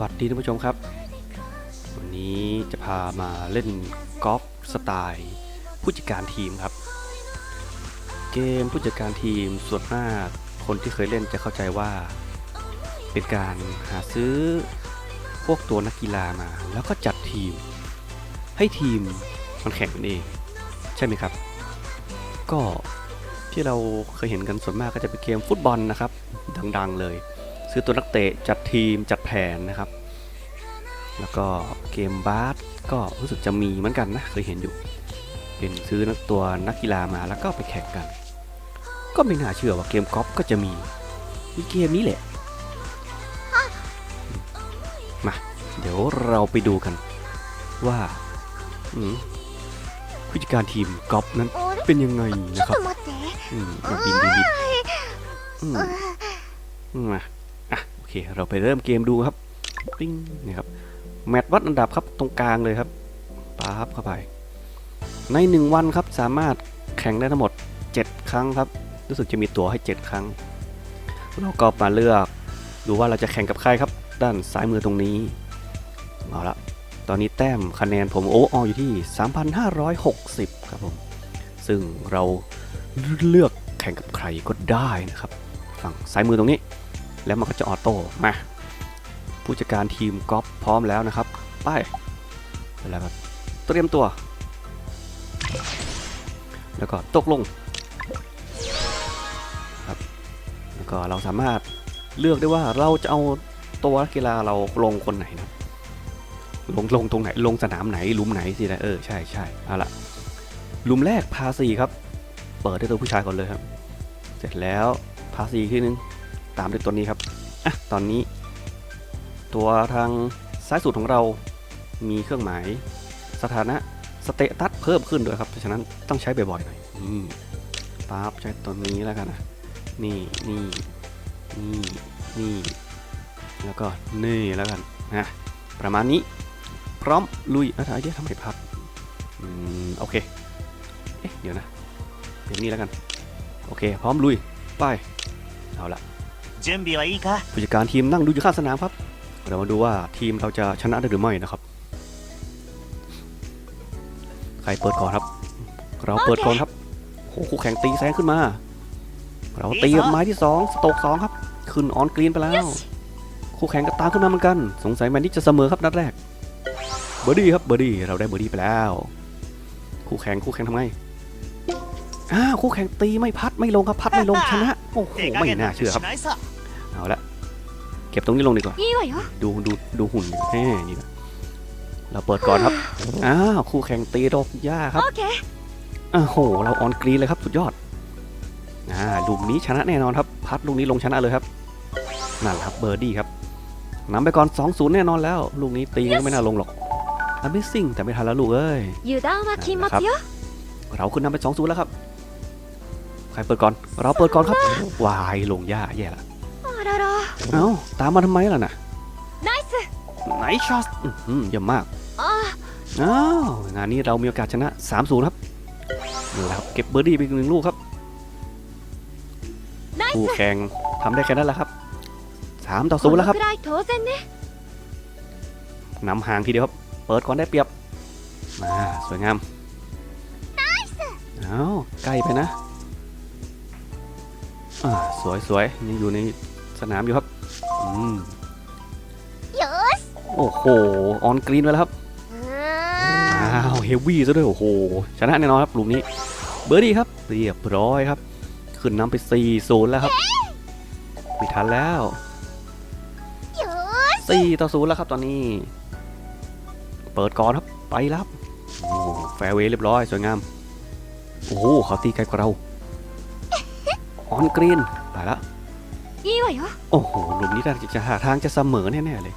วัสดีท่านผู้ชมครับ วันนี้จะพามาเล่นกอล์ฟสไตล์ผู้จัดการทีมครับ เกมผู้จัดการทีมส่วนมากคนที่เคยเล่นจะเข้าใจว่า เป็นการหาซื้อพวกตัวนักกีฬามา แล้วก็จัดทีม ให้ทีมมันแข่งกันเอง ใช่ไหมครับ ก็ที่เราเคยเห็นกันส่วนมากก็จะเป็นเกมฟุตบอลนะครับ ดังๆเลย ซื้อตัวนักเตะจัดทีมจัด นนะครับ แล้วก็เกมบาสก็รู้สึกจะมีเหมือนกันนะ เคยเห็นอยู่เป็นซื้อตัวนักกีฬามาแล้วก็ไปแข่งกัน ก็ไม่น่าเชื่อว่าเกมกอล์ฟก็จะมีมีเกมนี้แหละ มา เดี๋ยวเราไปดูกันว่าผู้จัดการทีมกอล์ฟนั้นเป็นยังไงนะครับบินบินบินมา เค เราไปเริ่มเกมดูครับปิ้งนี่ครับแมตช์วัดอันดับครับตรงกลางเลยครับปั๊บเข้าไปในหนึ่งวันครับสามารถแข่งได้ทั้งหมด 7 ครั้งครับ รู้สึกจะมีตั๋วให้ 7 ครั้ง เราก็มาเลือกดูว่าเราจะแข่งกับใครครับ ด้านซ้ายมือตรงนี้เอาละตอนนี้แต้มคะแนนผมโอ้ออยู่ที่ 3,560 ครับผม ซึ่งเราเลือกแข่งกับใครก็ได้นะครับ ฝั่งซ้ายมือตรงนี้ แล้วมันก็จะออโต้มาผู้จัดการทีมกอล์ฟพร้อมแล้วนะครับ ไปไปแล้วครับเตรียมตัว แล้วก็ตกลงครับแล้วก็เราสามารถเลือกได้ว่าเราจะเอาตัวกีฬาเราลงคนไหนนะลงลงตรงไหนลงสนามไหนลุมไหนสินะเออใช่ใช่เอาละลุมแรกพาสีครับ เปิดด้วยตัวผู้ชายก่อนเลยครับ เสร็จแล้วพาสีอีกทีนึง ตามด้วยตัวนี้ครับอะตอนนี้ ตัวทางซ้ายสุดของเรามีเครื่องหมายสถานะสเตตัสเพิ่มขึ้นด้วยครับเพราะฉะนั้นต้องใช้บ่อยๆหน่อยอืมปั๊บใช้ตัวนี้แล้วกันนะนี่นี่นี่นี่แล้วก็นี่แล้วกันนะประมาณนี้พร้อมลุยอะไรเดี๋ยวทำไมพับอืมโอเคเอ๊ะเดี๋ยวนะเดี๋ยวนี้แล้วกัน โอเค พร้อมลุย ไป เอาละ 準備はいいか ผู้จัดการทีมนั่งดูอยู่ข้างสนามครับ เรามาดูว่าทีมเราจะชนะได้หรือไม่นะครับ ใครเปิดก่อนครับ เราเปิดก่อนครับโอ้โหคู่แข่งตีแซงขึ้นมา เราตีกับไม้ที่สองสโตกสองครับ ขึ้นออนกรีนไปแล้ว คู่แข่งก็ตามขึ้นมาเหมือนกัน สงสัยแมนนี่จะเสมอครับนัดแรก เบอร์ดี้ครับเบอร์ดี้เราได้เบอร์ดี้ไปแล้ว คู่แข่งคู่แข่งทำไงอ้าวคู่แข่งตีไม่พัดไม่ลงครับพัดไม่ลงชนะ โอ้โห 手加 ไม่ 減な น่าน て เชื่อ し ครับ ないさ เอาละเก็บตรงนี้ลงดีกว่า ดูดูดูหุ่นแน่นี่นะเราเปิดก่อนครับ อ้าว คู่แข่งตีดอกหญ้าครับโอเคอ้โห เราออนกรีเลยครับ สุดยอด อ่าลูกนี้ชนะแน่นอนครับ พัดลูกนี้ลงชนะเลยครับ นั่นครับเบอร์ดี้ครับนำไปก่อน 2-0 แน่นอนแล้ว ลูกนี้ตีก็ไม่น่าลงหรอก Amazing แต่ไม่ทันแล้วลูกเอ้ยอยู่ดาวาคิมมาเยอะเราขึ้นนำไป2-0แล้วครับ ใครเปิดก่อน เราเปิดก่อนครับ วายลงยาแย่ละ รรเอ้าตามมาทำไมล่ะนะไนซ์ไนท์ช็อตเยี่ยมมากอ๋ออ้าวงานนี้เรามีโอกาสชนะ 3-0 ครับนี่ครับ เก็บเบอร์ดี้ไปอีกหนึ่งลูกครับคู่แข่งทำได้แค่นั้นแหละครับ 3 ต่อ0แล้วครับนำห่างทีเดียวครับ เปิดก่อนได้เปรียบมาสวยงามเอาใกล้ไปนะ อ่า สวยๆยังอยู่ใน สนามอยู่ครับอืมโอ้โห ออนกรีนไปแล้วครับ อ้าว เฮฟวี่ซะด้วย โอ้โห ชนะแน่นอนครับกลุ่มนี้ เบอร์ดี้ครับ เรียบร้อยครับ ขึ้นนำไป4โซนแล้วครับไม่ทันแล้วสี่ต่อศูนย์แล้วครับตอนนี้ เปิดก่อนครับ ไปรับโอ้แฟร์เวย์เรียบร้อย สวยงาม โอ้เขาตีไกลกว่าเรา ออนกรีน ไปแล้ว いいわよ โอ้โหหลุมนี้น่าจะหาทางจะเสมอแน่ๆเลย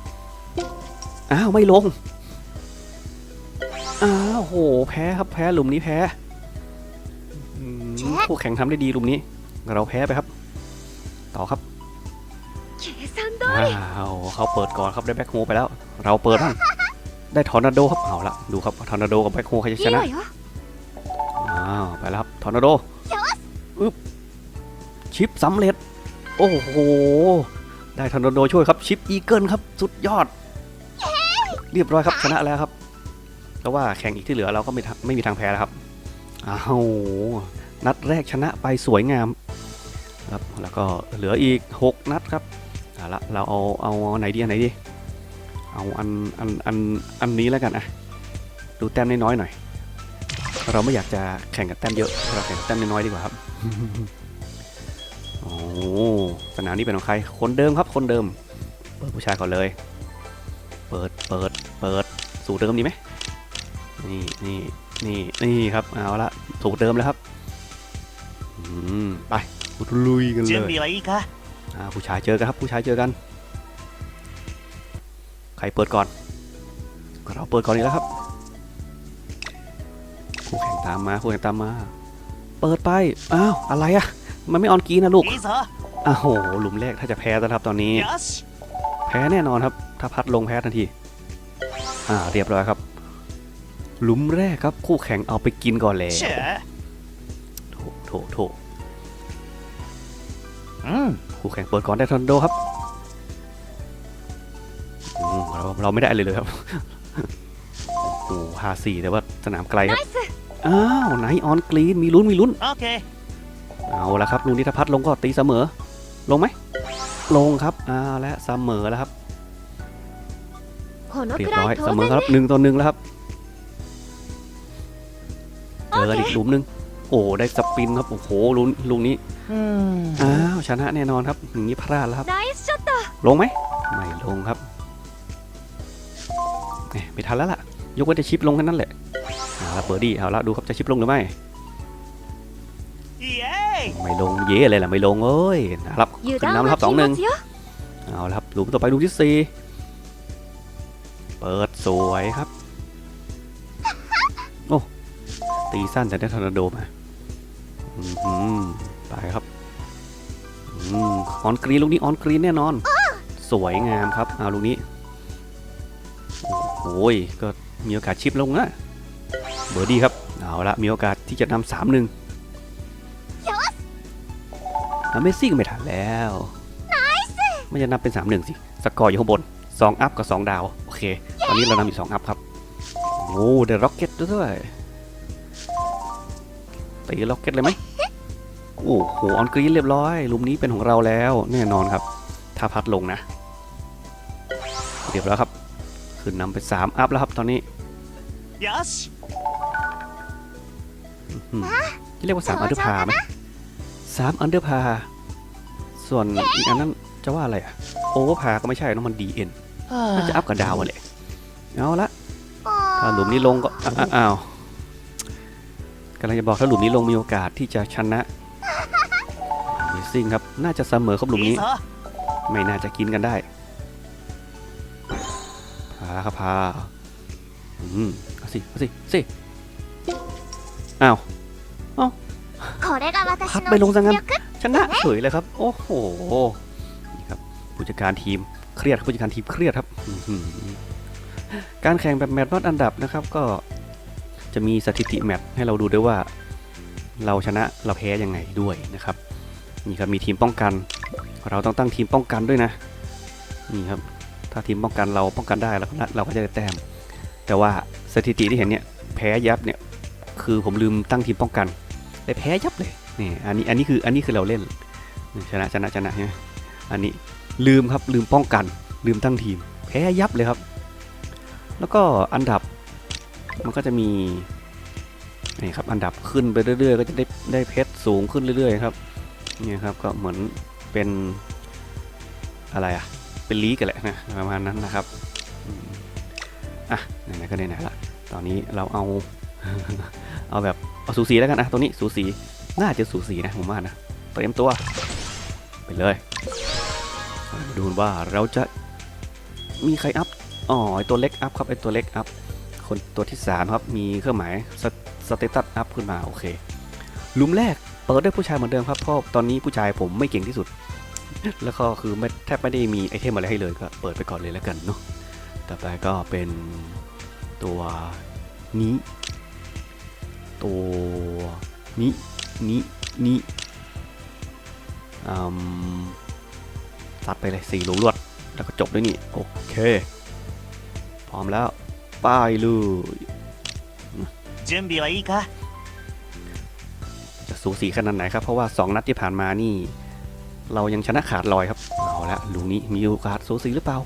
อ้าว ไม่ลง อ้าวโห แพ้ครับ แพ้หลุมนี้แพ้อืมคู่แข่งทำได้ดีหลุมนี้ เราแพ้ไปครับ ต่อครับ 計算通り อ้าวเขาเปิดก่อนครับได้แบ็คโฮไปแล้ว เราเปิดบ้างได้ทอร์นาโดครับเอาละดูครับทอร์นาโดกับแบ็คโฮใครจะ い ช い นะ わよ อ้าวไปแล้วครับทอร์นาโดอึ๊บชิปสำเร็จ โอ้โห ได้ทอร์นาโดช่วยครับ ชิปอีเกิลครับ สุดยอด เรียบร้อยครับชนะแล้วครับ แต่ว่าแข่งอีกที่เหลือเราก็ไม่ไม่มีทางแพ้แล้วครับอ้าวนัดแรกชนะไปสวยงามครับแล้วก็เหลืออีก 6 นัดครับเอาละเราเอาเอาไหนดีอันไหนดีเอาอันอันอันอันนี้แล้วกันอะดูแต้มน้อยๆหน่อย เราไม่อยากจะแข่งกับแต้มเยอะเราแข่งกับแต้มน้อยๆดีกว่าครับ สนามนี้เป็นของใคร คนเดิมครับ คนเดิม เปิดผู้ชายก่อนเลย เปิด เปิด เปิด สูตรเดิมดีไหมนี่นี่นี่นี่ครับ เอาละ สูตรเดิมแล้วครับ อืม ไปลุยกันเลยเจมมีอะไรอีกคะผู้ชายเจอกันครับ ผู้ชายเจอกัน ใครเปิดก่อน เราเปิดก่อนอีกแล้วครับคู่แข่งตามมาคู่แข่งตามมา เปิดไป อ้าว อะไรอะ มันไม่ออนกีนะลูกอ้าวโหหลุมแรกถ้าจะแพ้แล้วครับตอนนี้ แพ้แน่นอนครับ ถ้าพัดลงแพ้ทันที อ่าเรียบร้อยครับ หลุมแรกครับ คู่แข่งเอาไปกินก่อนแล้วโถโถโถคู่แข่งเปิดก่อนได้ทอนโดครับเราเราไม่ได้เลยเลยครับโอ้หาสี่แต่ว่าสนามไกลครับ อ้าวไนออนกรีนมีลุ้นมีลุ้น โอเค เอาละครับลุงนิทพัฒน์ลงก็ตีเสมอ ลงไหม ลงครับอ่าและเสมอแล้วครับเรียบร้อยเสมอครับหนึ่งต่อหนึ่งแล้วครับเจออีกหลุมหนึ่งโอ้ได้สปินครับโอ้โหลุงลุงนี้อ้าวชนะแน่นอนครับอย่างนี้พลาดแล้วครับลงไหมไม่ลงครับไม่ทันแล้วล่ะ ยกว่าจะชิปลงแค่นั้นแหละเอาละเปิดดีเอาละดูครับจะชิปลงหรือไม่ ไม่ลงเย่เลยล่ะไม่ลงเอ้ยรับขึ้นน้ำรับสองหนึ่งเอาละครับหลุมต่อไปหลุมที่สี่เปิดสวยครับ โอ้ตีสั้นแต่ได้ทอร์นาโดมาอืมไปครับอืมออนกรีนลูกนี้ออนกรีนแน่นอน สวยงามครับเอาลูกนี้โอ้ยก็มีโอกาสชิปลงนะเบอร์ดีครับเอาละมีโอกาสที่จะนำสามหนึ่ง แล้วเมสซี่ก็ไม่ทันแล้วไม่จะนับเป็นสามหนึ่งสิ สกอร์อยู่ข้างบนสองอัพกับสองดาว โอเค ตอนนี้เรานำอยู่สองอัพครับ โอ้เดอะร็อกเก็ตด้วยตีร็อกเก็ตเลยไหมโอ้โห ออนกรีนเรียบร้อยหลุมนี้เป็นของเราแล้ว แน่นอนครับ ถ้าพัดลงนะ เรียบร้อยครับ ขึ้นนำไป 3 อัพแล้วครับตอนนี้よしอืมจะเรียกว่า3อันเดอร์พาไหม สามอันเดอร์พา ส่วนอีกอันนั้นจะว่าอะไรอะโอเวอร์พาก็ไม่ใช่น้องมันดีเอ็นน่าจะอัพกับดาวอแหละเอาละถ้าหลุมนี้ลงก็อ้าวกำลังจะบอกถ้าหลุมนี้ลงมีโอกาสที่จะชนะมิซิ่งครับ น่าจะเสมอครับหลุมนี้ ไม่น่าจะกินกันได้พาครับพาอืมเอาสิเอาสิสิอ้าวเอ้า พัดไปลงซะงั้นชนะเฉยเลยครับ โอ้โหนี่ครับผู้จัดการทีมเครียดผู้จัดการทีมเครียดครับการแข่งแบบแมตช์วัดอันดับนะครับ ก็จะมีสถิติแมตช์ให้เราดูด้วยว่า เราชนะเราแพ้ยังไงด้วยนะครับนี่ครับมีทีมป้องกัน เราต้องตั้งทีมป้องกันด้วยนะนี่ครับ ถ้าทีมป้องกันเราป้องกันได้แล้วเราก็จะได้แต้ม แต่ว่าสถิติที่เห็นเนี่ยแพ้ยับเนี่ยคือผมลืมตั้งทีมป้องกัน ได้แพ้ยับเลยนี่อันนี้อันนี้คืออันนี้คือเราเล่นชนะชนะชนะใช่ไหมอันนี้ลืมครับลืมป้องกัน ลืมตั้งทีม แพ้ยับเลยครับ แล้วก็อันดับมันก็จะมีนี่ครับอันดับขึ้นไปเรื่อยๆ ก็จะได้ได้เพชรสูงขึ้นเรื่อยๆครับนี่ครับก็เหมือนเป็นอะไรอะเป็นลีกกันแหละนะประมาณนั้นนะครับอะไหนๆก็ไหนๆละตอนนี้เราเอาเอาแบบ เอาสูสีแล้วกันนะตัวนี้สูสีน่าจะสูสีนะผมว่านะเตรียมตัว ไปเลยมาดูว่าเราจะมีใครอัพอ๋อไอตัวเล็กอัพครับไอตัวเล็กอัพคนตัวที่สามครับมีเครื่องหมายสเตตัสอัพขึ้นมาโอเคลุมแรกเปิดด้วยผู้ชายเหมือนเดิมครับเพราะตอนนี้ผู้ชายผมไม่เก่งที่สุด แล้วก็คือไม่แทบไม่ได้มีไอเทมอะไรให้เลยก็เปิดไปก่อนเลยแล้วกันเนาะต่อไปก็เป็นตัวนี้ ตัวนี้นี้นี้ซัดไปเลยสี่ลูรวด แล้วก็จบด้วยนี่ โอเค พร้อมแล้ว ป้ายเลยจะสูสีขนาดไหนครับ เพราะว่า 2 นัดที่ผ่านมานี่ เรายังชนะขาดลอยครับ เอาละลูนี้มีโอกาสสูสีหรือเปล่า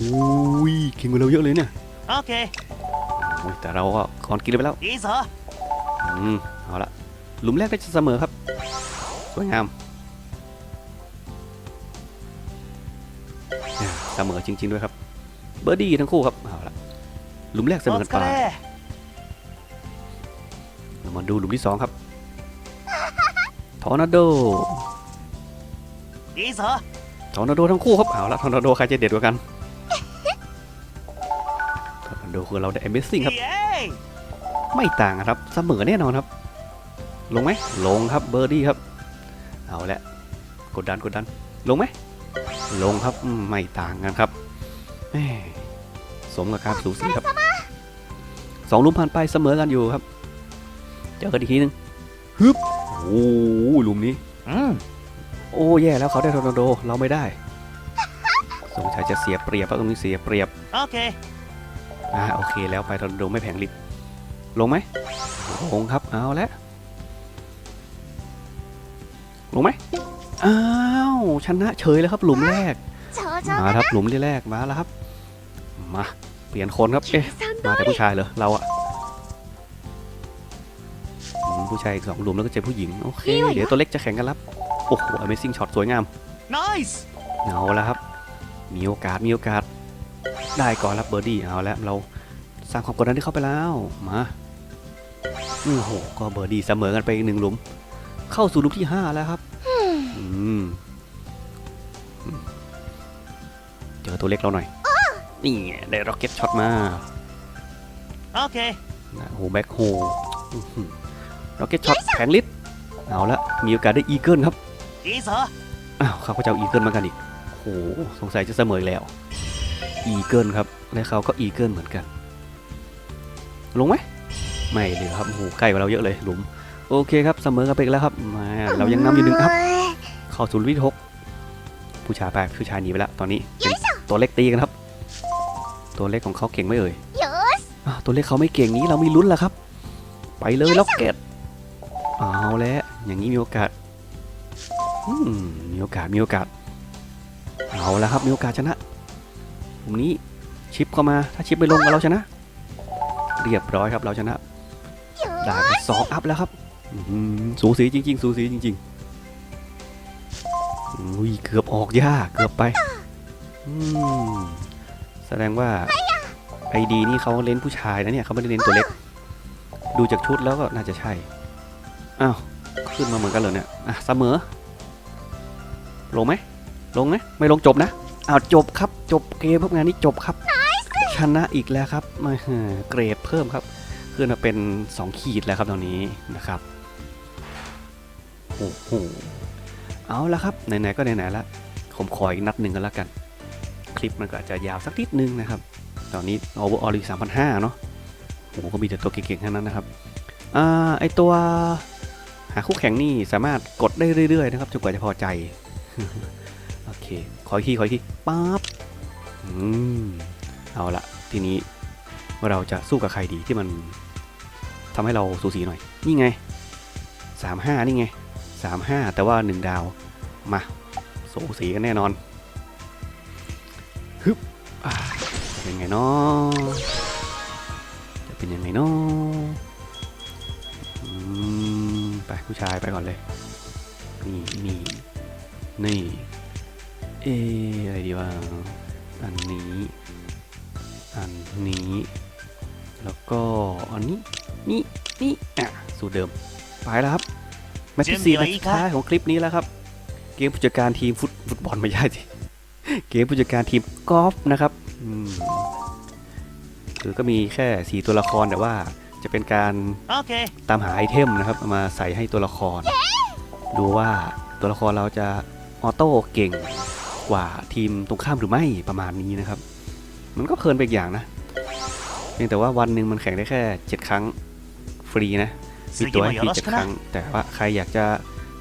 อุ้ยเก่งกว่เราเยอะเลยเนี่ย โอเคแต่เราก็ก่อนกินไปแล้ว ดีสอ อืเอาละหลุมแรกก็จะเสมอครับ สวยงามเสมอจริง ๆ ด้วยครับ เบอร์ดี้ทั้งคู่ครับเอาละหลุมแรกเสมอกันไปมาดูหลุมที่สองครับทอร์นาโดดีสทอร์นาโดทั้งคู่ครับเอาละทอร์นาโดใครจะเด็ดกว่ากันทอร์นาโดคือเราได้เอเมซิ่งครับ ไม่ต่างครับเสมอแน่นอนครับ ลงไหมลงครับเบอร์ดี้ครับ เอาละกดดันกดดัน ลงไหมลงครับไม่ต่างกันครับสมกับการสูสีครับสองลุมผ่านไปเสมอกันอยู่ครับ เจอกันอีกทีนึงฮึบโอ้ลุมนี้อโอ้แย่แล้วเขาได้โรนัโดเราไม่ได้สงสัยจะเสียเปรียบเพราะตรงนี้เสียเปรียบโอเคอ่าโอเคแล้วไปโรนัโดไม่แผงลิต ลงไหมลงครับเอาแล้วลงไหมอ้าวชนะเฉยแล้วครับหลุมแรกมาครับหลุมที่แรกมาแล้วครับ มาเปลี่ยนคนครับเอ๊ะมาแต่ผู้ชายเหรอเราอะผู้ชายสองหลุมแล้วก็เจอผู้หญิงโอเคเดี๋ยวตัวเล็กจะแข่งกันรับโอ้โห Amazing Shot สวยงาม Nice เอาแล้วครับ มีโอกาสมีโอกาส ได้ก่อนรับเบอร์ดี้เอาแล้วเราสร้างความกดดันที่เข้าไปแล้วมา โอ้โหก็เบอร์ดีเสมอกันไปอีกหนึ่งหลุม เข้าสู่ลุมที่ห้าแล้วครับอืมเจอตัวเล็กเราหน่อย นี่ได้ร็อกเก็ตช็อตมาโอเคโหแบ็คโฮร็อกเก็ตช็อตแข็งลิศเอาละมีโอกาสได้อีเกิลครับอีเซออ้าวเขาก็จะเอาอีเกิลมากันอีกโหสงสัยจะเสมอแล้ว อีเกิลครับและเขาก็อีเกิลเหมือนกัน ลงไหม ไม่เลยครับโหใกล้กว่าเราเยอะเลยหลุม โอเคครับเสมอกันเปอีกแล้วครับมาเรายังนำอยู่หนึ่งครับ เข้าสู่รุ่นที่หกผู้ชายไปผู้ชายหนีไปแล้วตอนนี้ตัวเล็กตีกันครับ ตัวเล็กของเขาเก่งไม่เอ่ยตัวเล็กเขาไม่เก่งนี้เรามีลุ้นแล้วครับ ไปเลยล็อกเก็ตเอาแล้วอย่างนี้มีโอกาสมีโอกาสมีโอกาสเอาแล้วครับมีโอกาสชนะตรงนี้ชิปเข้ามาถ้าชิปไม่ลงก็เราชนะ เรียบร้อยครับเราชนะ ได้ไปสองอัพแล้วครับอื้อหือสูสีจริง ๆ สูสีจริงๆอุ้ยเกือบออกยากเกือบไปอืมแสดงว่าไอดีนี่เขาเล่นผู้ชายนะเนี่ยเขาไม่ได้เล่นตัวเล็ก ดูจากชุดแล้วก็น่าจะใช่อ้าวขึ้นมาเหมือนกันเลยเนี่ยอะเสมอ ลงไหมลงไหมไม่ลงจบนะอ้าวจบครับจบเกมครับงานนี้จบครับ ชนะอีกแล้วครับมาเฮ้อเกรดเพิ่มครับ ขึ้นมาเป็น 2 ขีดแล้วครับตอนนี้นะครับโอ้โหเอาละครับไหนๆก็ไหนๆละผมขออีกนัดหนึ่งกันแล้วกัน คลิปมันก็อาจจะยาวสักนิดนึงนะครับ ตอนนี้ overall อีก3,500เนาะโอ้โหก็มีแต่ตัวเก่งๆทั้งนั้นนะครับอ่าไอตัวหาคู่แข่งนี่สามารถกดได้เรื่อยๆนะครับจนกว่าจะพอใจโอเคขออีกทีขออีกทีปั๊บอืมเอาละทีนี้ว่าเราจะสู้กับใครดีที่มัน ทำให้เราสูสีหน่อย นี่ไงสามห้านี่ไงสามห้าแต่ว่าหนึ่งดาว มา สูสีกันแน่นอน ฮึบเป็นไงเนาะจะเป็นยังไงเนาะไปผู้ชายไปก่อนเลย นี่นี่นี่ เอะอะไรดีวะ อันนี้ อันนี้ แล้วก็อันนี้ นี่นี่สูตรเดิม ไปแล้วครับแมตช์ที่สี่นัดสุดท้ายของคลิปนี้แล้วครับ เกมผู้จัดการทีมฟุตฟุตบอลไม่ใช่สิเกมผู้จัดการทีมกอล์ฟนะครับคือก็มีแค่สี่ตัวละครแต่ว่าจะเป็นการตามหาไอเทมนะครับมาใส่ให้ตัวละคร ดูว่าตัวละครเราจะออโต้เก่งกว่าทีมตรงข้ามหรือไม่ประมาณนี้นะครับ มันก็เพลินไปอย่างนะเพียงแต่ว่าวันหนึ่งมันแข่งได้แค่ 7 ครั้ง ฟรีนะมีตั๋วให้ฟรีเจ็ดครั้ง แต่ว่าใครอยากจะ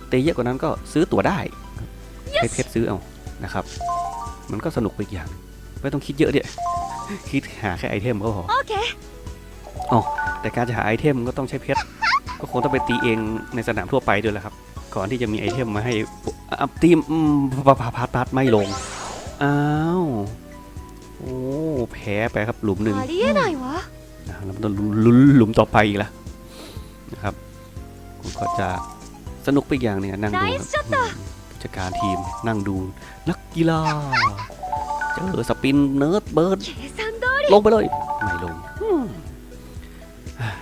เตะเยอะกว่านั้นก็ซื้อตั๋วได้ให้เพชรซื้อเอานะครับ มันก็สนุกไปอีกอย่าง ไม่ต้องคิดเยอะเดี๋ยคิดหาแค่ไอเทมก็พอโอเคอ๋อแต่การจะหาไอเทมก็ต้องใช้เพชรก็คงต้องไปตีเองในสนามทั่วไปด้วยแหละครับ ก่อนที่จะมีไอเทมมาให้อัพตีมปาพาพัดไม่ลง อ้าว โอ้ แพ้ไปครับหลุมหนึ่งเรนต้องหลุมต่อไปอีกละะครับผมก็จะสนุกไปอย่างเนี่ยนั่งดูผู้จัดการทีมนั่งดูนักกีฬาเจอสปินเนิร์ดเบิร์ดลงไปเลยไม่ลง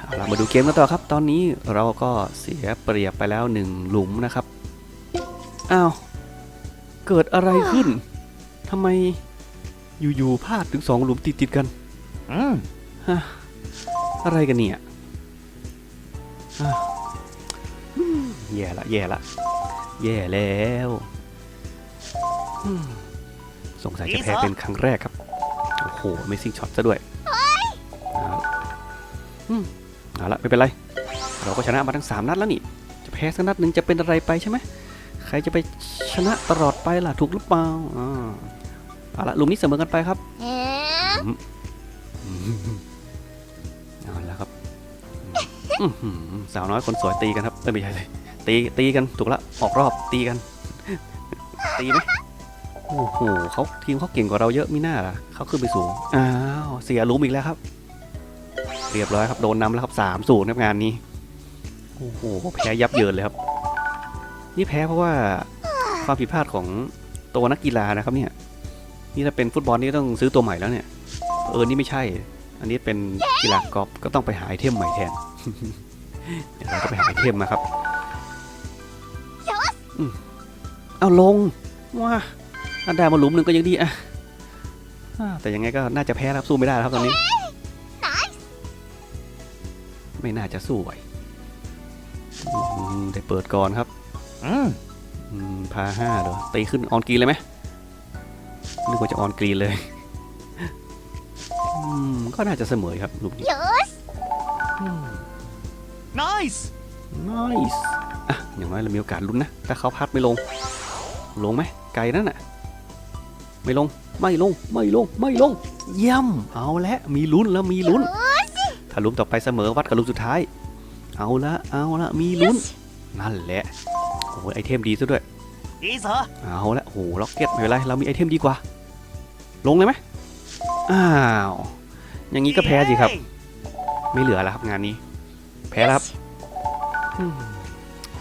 เอาละมาดูเกมกันต่อครับ ตอนนี้เราก็เสียเปรียบไปแล้วหนึ่งหลุมนะครับอ้าวเกิดอะไรขึ้นทำไมอยู่ๆพลาดถึงสองหลุมติดๆกันอืมอะไรกันเนี่ย แย่ละแย่ละแย่แล้วอืมสงสัยจะแพ้เป็นครั้งแรกครับ โอ้โหไม่ซิงช็อตซะด้วยเอาละอืมเอาละไม่เป็นไร เราก็ชนะมาทั้ง 3 นัดแล้วนี่ จะแพ้สักนัดหนึ่งจะเป็นอะไรไปใช่ไหมใครจะไปชนะตลอดไปล่ะถูกหรือเปล่าอ่าเอาละหลุมนี้เสมอกันไปครับえอืมเอาละครับอื้อหือ สาวน้อยคนสวยตีกันครับไม่ใช่เลย ตีตีกันถูกละออกรอบตีกัน ตีไหมโอ้โหเขาทีมเขาเก่งกว่าเราเยอะมีหน้าล่ะเขาขึ้นไปสูงอ้าวเสียลุมอีกแล้วครับ เรียบร้อยครับโดนนำแล้วครับสามศูนย์ครับงานนี้โอ้โหแพ้ยับเยินเลยครับ นี่แพ้เพราะว่าความผิดพลาดของตัวนักกีฬานะครับเนี่ย นี่ถ้าเป็นฟุตบอลนี่ต้องซื้อตัวใหม่แล้วเนี่ย เออนี่ไม่ใช่ อันนี้เป็นกีฬากอล์ฟก็ต้องไปหาไอเทมใหม่แทน เดี๋ยวเราก็ไปหาไอเทมมาครับอืมเอาลงว้าถ้าได้มาหลุมหนึ่งก็ยังดีอะอ่าแต่ยังไงก็น่าจะแพ้แล้วครับสู้ไม่ได้แล้วครับตอนนี้ ไม่น่าจะสู้ไหวอืมได้เปิดก่อนครับうんอืมพาห้าเดี๋ยวตีขึ้นออนกรีนเลยไหมนึกว่าจะออนกรีนเลยอืมก็น่าจะเสมอครับหลุมนี้ Nice น้อยอะอย่างน้อยเรามีโอกาสลุ้นนะ ถ้าเขาพัดไม่ลง ลงไหม ไกลนั่นน่ะ ไม่ลง ไม่ลง ไม่ลง ไม่ลง เยี่ยม เอาละมีลุ้นแล้วมีลุ้น ถ้าลุ้นต่อไปเสมอวัดกับลุ้นสุดท้าย เอาละเอาละมีลุ้น นั่นแหละ โอ้ยไอเทมดีซะด้วย ดีเหรอเอาละโหล็อกเก็ตไม่เป็นไร เรามีไอเทมดีกว่า ลงเลยไหมอ้าว อย่างนี้ก็แพ้สิครับ ไม่เหลือแล้วครับงานนี้ แพ้แล้วครับอืม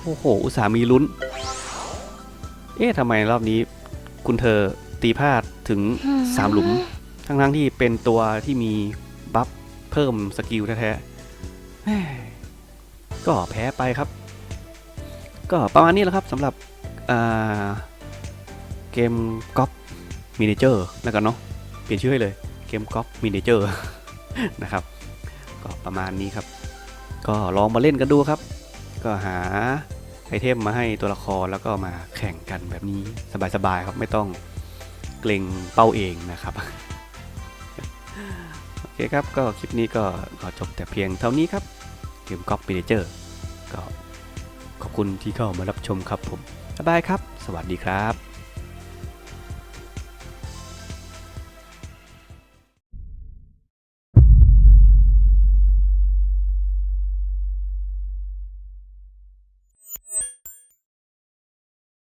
โอ้โห อุตส่าห์มีลุ้น เอ๊ะทำไมรอบนี้ คุณเธอตีพลาดถึง3หลุม ทั้งทั้งๆที่เป็นตัวที่มีบัฟเพิ่มสกิลแท้ๆแหม่ก็แพ้ไปครับ ก็ประมาณนี้แหละครับสำหรับอ่าเกมก๊อปมินิเจอร์แล้วกันเนาะเปลี่ยนชื่อให้เลยเกมก๊อปมินิเจอร์นะครับ ก็ประมาณนี้ครับ ก็ลองมาเล่นกันดูครับ ก็หาไอเทมมาให้ตัวละครแล้วก็มาแข่งกันแบบนี้สบายๆครับไม่ต้องเกรงเป้าเองนะครับโอเคครับก็คลิปนี้ก็ขอจบแต่เพียงเท่านี้ครับเกมก๊อปมินิเจอร์ก็ขอบคุณที่เข้ามารับชมครับผมบ๊ายบายครับ สวัสดีครับ